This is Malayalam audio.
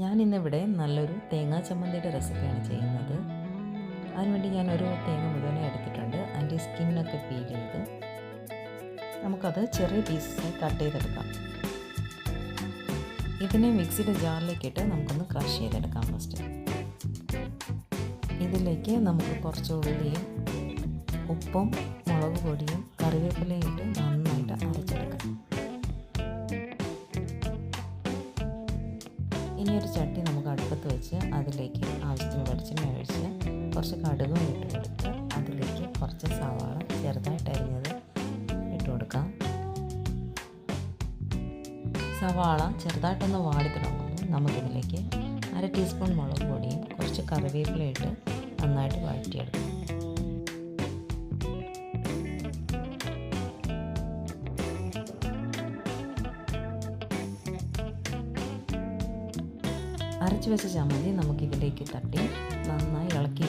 ഞാനിന്നിവിടെ നല്ലൊരു തേങ്ങാ ചമ്മന്തിയുടെ റെസിപ്പിയാണ് ചെയ്യുന്നത്. അതിനുവേണ്ടി ഞാനൊരു തേങ്ങ മുഴുവനെ എടുത്തിട്ടുണ്ട്. അതിന്റെ സ്കിന്നൊക്കെ പീൽ ചെയ്ത് നമുക്കത് ചെറിയ പീസസ് കട്ട് ചെയ്തെടുക്കാം. ഇതിനെ മിക്സിയുടെ ജാറിലേക്ക് ഇട്ട് നമുക്കൊന്ന് ക്രഷ് ചെയ്തെടുക്കാം ഫസ്റ്റ് ഇതിലേക്ക് നമുക്ക് കുറച്ച് ഉള്ളിയും ഉപ്പും മുളക് പൊടിയും കറിവേപ്പിലയും ഇട്ട് നന്നായിട്ട് ഇനി ഒരു ചട്ടി നമുക്ക് അടുപ്പത്ത് വെച്ച് അതിലേക്ക് ആവശ്യത്തിന് വെളിച്ചെണ്ണ ഒഴിച്ച് കുറച്ച് കടുകും ഇട്ട് കൊടുത്ത് അതിലേക്ക് കുറച്ച് സവാള ചെറുതായിട്ട് അരിഞ്ഞത് ഇട്ട് കൊടുക്കാം. സവാള ചെറുതായിട്ടൊന്ന് വാടി തുടങ്ങുമ്പോൾ നമുക്കിതിലേക്ക് അര ടീസ്പൂൺ മുളക് പൊടിയും കുറച്ച് കറിവേപ്പില ഇട്ട് നന്നായിട്ട് വഴറ്റിയെടുക്കാം. അരച്ചു വെച്ച ചമ്മന്തി നമുക്കിതിലേക്ക് തട്ടി നന്നായി ഇളക്കി